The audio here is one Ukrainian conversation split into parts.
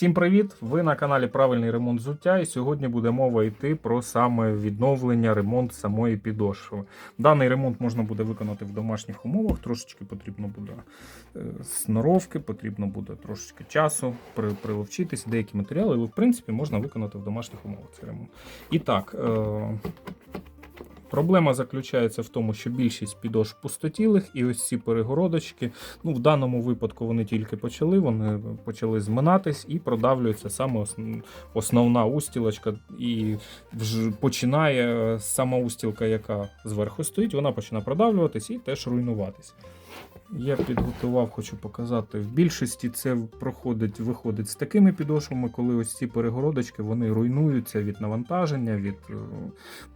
Всім привіт! Ви на каналі Правильний ремонт взуття, і сьогодні буде мова йти про саме відновлення, ремонт самої підошви. Даний ремонт можна буде виконати в домашніх умовах. Трошечки потрібно буде е, сноровки, потрібно буде трошечки часу при- приловчитись, деякі матеріали, але в принципі можна виконати в домашніх умовах цей ремонт. І так. Проблема заключається в тому, що більшість підошв пустотілих, і ось ці перегородочки, ну в даному випадку вони тільки почали, вони почали зминатись і продавлюється саме основна устілочка. І вже починає сама устілка, яка зверху стоїть, вона починає продавлюватись і теж руйнуватись. Я підготував, хочу показати. В більшості це проходить, виходить з такими підошвами, коли ось ці перегородочки вони руйнуються від навантаження, від е,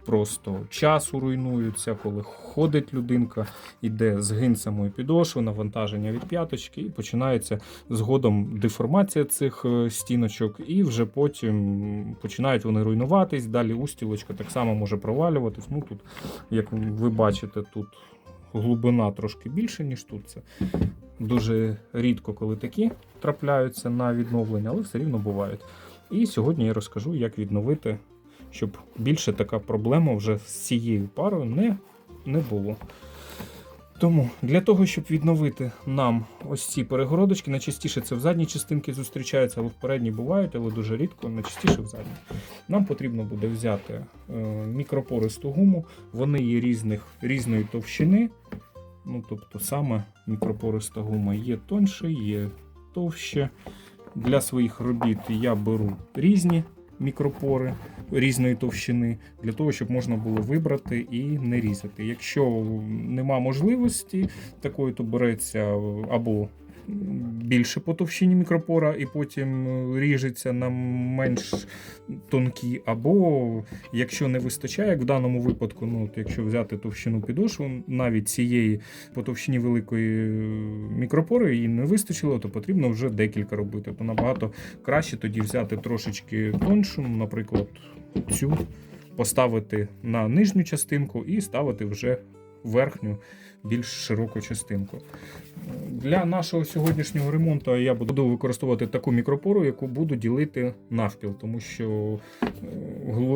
просто часу руйнуються, коли ходить людинка, іде згин самої підошви, навантаження від п'яточки, і починається згодом деформація цих е, стіночок, і вже потім починають вони руйнуватись. Далі устілочка так само може провалюватись. Ну тут, як ви бачите, тут глибина трошки більше, ніж тут. Це дуже рідко, коли такі трапляються на відновлення, але все рівно бувають. І сьогодні я розкажу, як відновити, щоб більше така проблема вже з цією парою не, не було. Тому для того, щоб відновити нам ось ці перегородочки, найчастіше це в задній частинці зустрічаються, але в передній бувають, але дуже рідко, найчастіше в задній. Нам потрібно буде взяти е, мікропористу гуму, вони є різних, різної товщини. Ну, тобто саме мікропориста гума є тоньше, є товще. Для своїх робіт я беру різні мікропори різної товщини, для того, щоб можна було вибрати і не різати. Якщо нема можливості такої, то береться або більше по товщині мікропора, і потім ріжеться на менш тонкі, або якщо не вистачає, як в даному випадку, ну якщо взяти товщину підошву, навіть цієї по товщині великої мікропори її не вистачило, то потрібно вже декілька робити. То набагато краще тоді взяти трошечки тоншу, наприклад, цю поставити на нижню частинку і ставити вже верхню, більш широку частинку. Для нашого сьогоднішнього ремонту я буду використовувати таку мікропору, яку буду ділити навпіл, тому що е,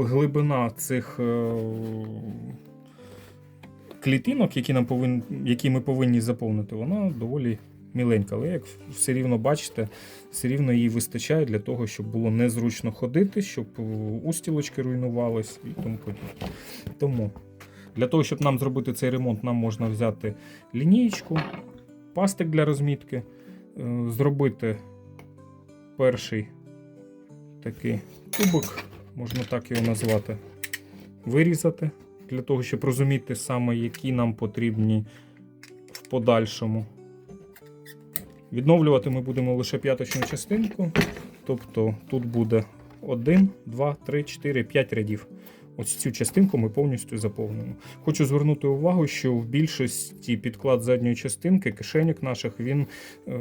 глибина цих е, клітинок, які, нам повин... які ми повинні заповнити, вона доволі міленька. Але як все рівно бачите, все рівно їй вистачає для того, щоб було незручно ходити, щоб е, устілочки руйнувались і тому подібне. Тому для того, щоб нам зробити цей ремонт, нам можна взяти лінієчку, пастик для розмітки, е, зробити перший такий кубик, можна так його назвати, вирізати, для того, щоб розуміти саме, які нам потрібні в подальшому. Відновлювати ми будемо лише п'яточну частинку, тобто тут буде 1, 2, 3, 4, 5 рядів. Ось цю частинку ми повністю заповнимо. Хочу звернути увагу, що в більшості підклад задньої частинки, кишеньок наших, він е,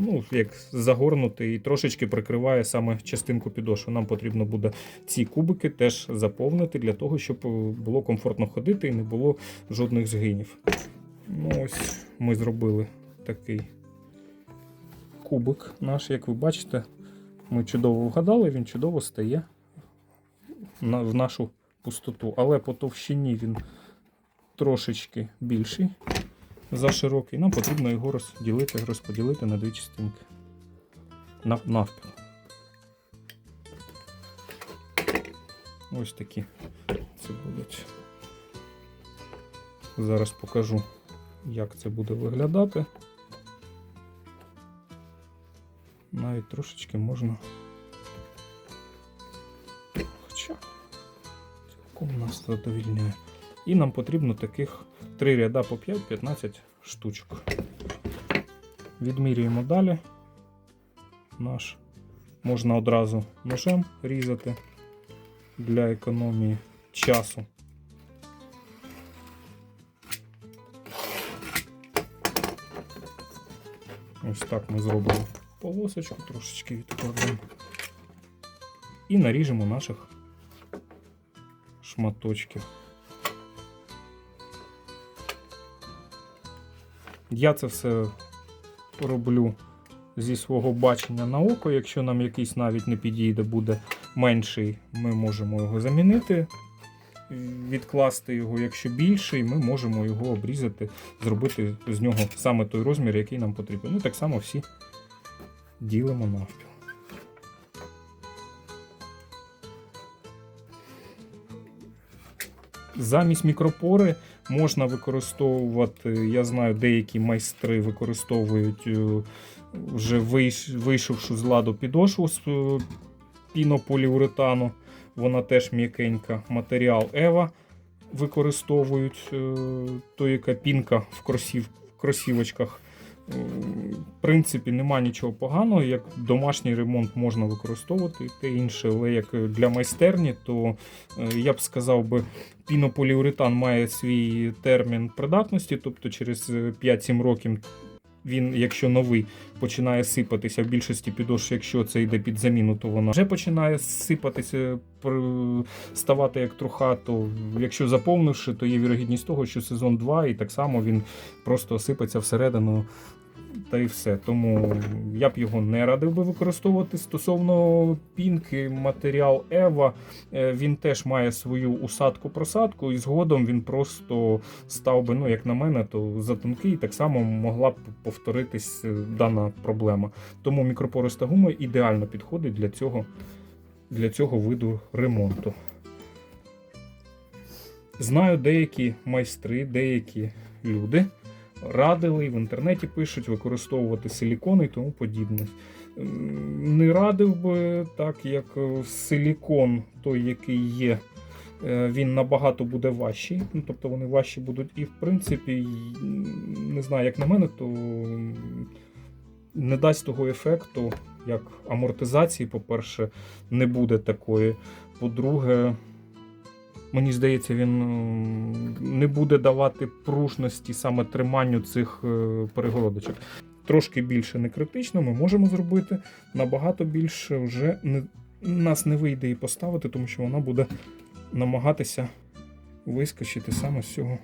ну, як загорнутий і трошечки прикриває саме частинку підошви. Нам потрібно буде ці кубики теж заповнити для того, щоб е, було комфортно ходити і не було жодних згинів. Ну, ось ми зробили такий кубик наш, як ви бачите, ми чудово вгадали, він чудово стає в нашу пустоту. Але по товщині він трошечки більший за широкий. Нам потрібно його розділити, розподілити на дві частинки. Навпіл. Ось такі це будуть. Зараз покажу, як це буде виглядати. Навіть трошечки можна. Цілком нас задовільняє. І нам потрібно таких 3 ряда по 5-15 штучок. Відмірюємо далі. Наш можна одразу ножем різати для економії часу. Ось так ми зробимо полосочку, трошечки відкладемо. І наріжемо наших шматочків. Я це все роблю зі свого бачення на око. Якщо нам якийсь навіть не підійде, буде менший, ми можемо його замінити, відкласти його, якщо більший, ми можемо його обрізати, зробити з нього саме той розмір, який нам потрібен. Ну, так само всі ділимо навпіл. Замість мікропори можна використовувати, я знаю, деякі майстри використовують е, вже вийш- вийшовшу з ладу підошву з е, пінополіуретану. Вона теж м'якенька. Матеріал Ева використовують, е, то яка пінка в, кросів, Е, В принципі, нема нічого поганого. Як домашній ремонт можна використовувати те інше, але як для майстерні, то е, я б сказав би, пінополіуретан має свій термін придатності, тобто через е, 5-7 років він, якщо новий, починає сипатися в більшості підошв, якщо це йде під заміну, то вона вже починає сипатися, ставати як труха. То якщо заповнивши, то є вірогідність того, що сезон 2 і так само він просто сипеться всередину. Та і все. Тому я б його не радив би використовувати. Стосовно пінки, матеріал Ева, е, він теж має свою усадку-просадку, і згодом він просто став би, ну як на мене, то затонкий, і так само могла б повторитись е, дана проблема. Тому мікропориста гума ідеально підходить для цього, для цього виду ремонту. Знаю деякі майстри, деякі люди радили в інтернеті пишуть використовувати силікони і тому подібне. Не радив би, так як е, силікон, той, який є, е, він набагато буде важчий. Ну, тобто вони важчі будуть. І, в принципі, не знаю, як на мене, то не дасть того ефекту, як амортизації, по-перше, не буде такої. По-друге, Мені здається, він не буде давати пружності саме триманню цих е, перегородочок. Трошки більше не критично, ми можемо зробити. Набагато більше вже не, нас не вийде і поставити, тому що вона буде намагатися вискочити саме з цього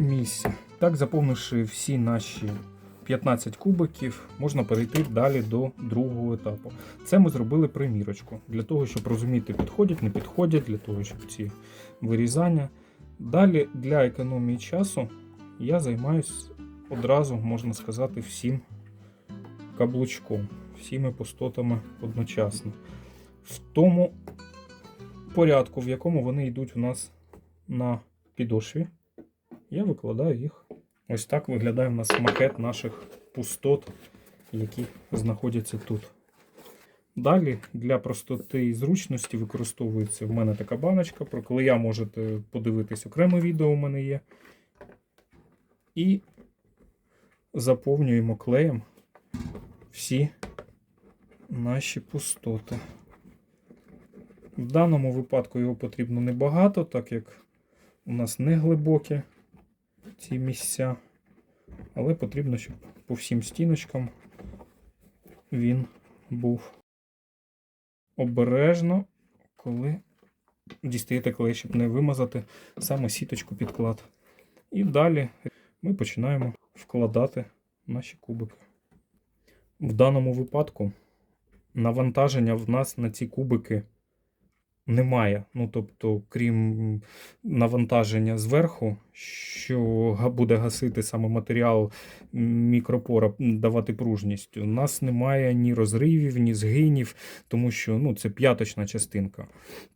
місця. Так, заповнивши всі наші 15 кубиків, можна перейти далі до другого етапу. Це ми зробили примірочку для того, щоб розуміти, підходять, не підходять, для того, щоб ці вирізання. Далі для економії часу я займаюсь одразу, можна сказати, всім каблучком, всіми пустотами одночасно. В тому порядку, в якому вони йдуть у нас на підошві, я викладаю їх. Ось так виглядає у нас макет наших пустот, які знаходяться тут. Далі для простоти і зручності використовується в мене така баночка, про коли я можете подивитись окреме відео у мене є. І заповнюємо клеєм всі наші пустоти. В даному випадку його потрібно небагато, так як у нас не глибокі ці місця. Але потрібно, щоб по всім стіночкам він був обережно, коли дістаєте клей, щоб не вимазати саме сіточку підклад. І далі ми починаємо вкладати наші кубики. В даному випадку навантаження в нас на ці кубики немає. Ну, тобто, крім навантаження зверху, що буде гасити саме матеріал мікропора, давати пружність. У нас немає ні розривів, ні згинів, тому що ну, це п'яточна частинка.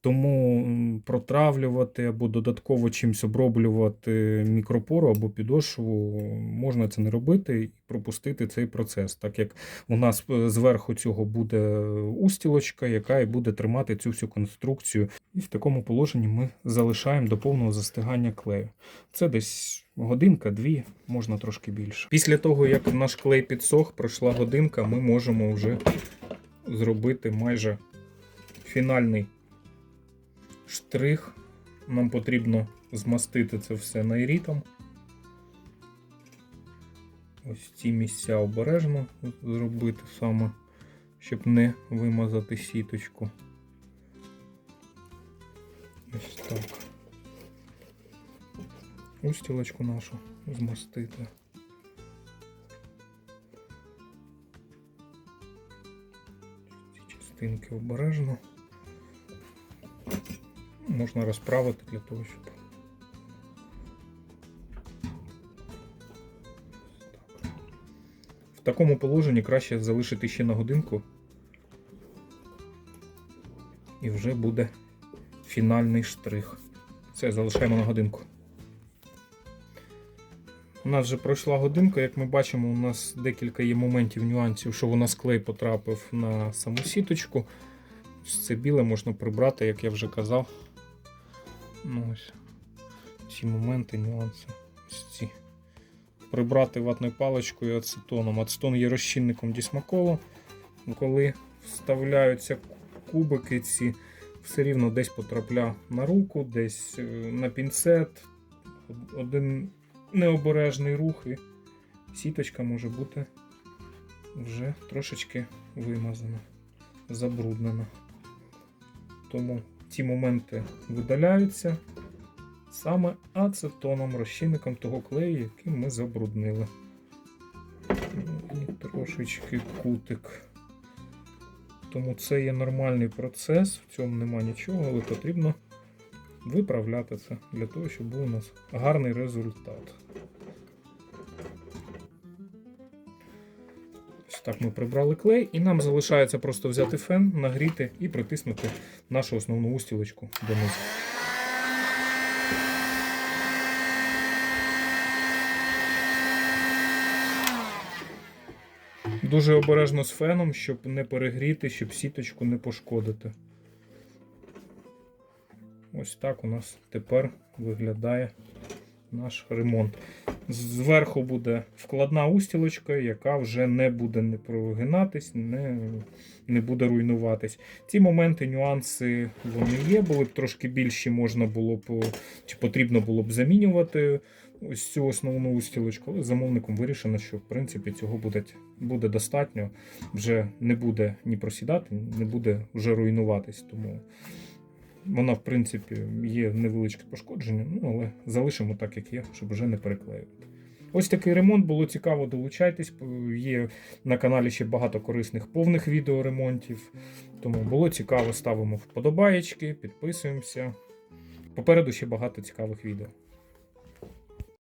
Тому протравлювати або додатково чимось оброблювати мікропору або підошву можна це не робити і пропустити цей процес, так як у нас е, зверху цього буде устілочка, яка і буде тримати цю всю конструкцію. І в такому положенні ми залишаємо до повного застигання клею. Це десь годинка-дві, можна трошки більше. Після того, як наш клей підсох, пройшла годинка, ми можемо вже зробити майже фінальний штрих. Нам потрібно змастити це все найрітом. Ось ці місця обережно зробити саме, щоб не вимазати сіточку. Ось так. Устілочку нашу змастити. Ці частинки обережно. Можна розправити для того, щоб в такому положенні краще залишити ще на годинку і вже буде фінальний штрих. Все, залишаємо на годинку. У нас вже пройшла годинка, як ми бачимо, у нас декілька є моментів, нюансів, що у нас клей потрапив на саму сіточку. Це біле можна прибрати, як я вже казав. Ну, ось ці моменти, нюанси. Ось ці. Прибрати ватною паличкою ацетоном. Ацетон є розчинником дісмаколу. Коли вставляються кубики, ці все рівно десь потрапля на руку, десь е, на пінцет. Один необережний рух і сіточка може бути вже трошечки вимазана, забруднена. Тому ці моменти видаляються саме ацетоном, розчинником того клею, який ми забруднили. І трошечки кутик. Тому це є нормальний процес, в цьому нема нічого, але потрібно виправляти це для того, щоб був у нас гарний результат. Ось так ми прибрали клей, і нам залишається просто взяти фен, нагріти і притиснути нашу основну устілочку донизу. Дуже обережно з феном, щоб не перегріти, щоб сіточку не пошкодити. Ось так у нас тепер виглядає наш ремонт. Зверху буде вкладна устілочка, яка вже не буде не прогинатись, не, не буде руйнуватись. Ці моменти, нюанси вони є, були б трошки більші, можна було б чи потрібно було б замінювати ось цю основну устілочку, але замовником вирішено, що в принципі цього буде, буде достатньо. Вже не буде ні просідати, не буде вже руйнуватись. Тому вона, в принципі, є невеличке пошкодження, ну але залишимо так, як є, щоб вже не переклеювати. Ось такий ремонт, було цікаво, долучайтесь. Є на каналі ще багато корисних повних відеоремонтів. Тому було цікаво, ставимо вподобаєчки, підписуємося. Попереду ще багато цікавих відео.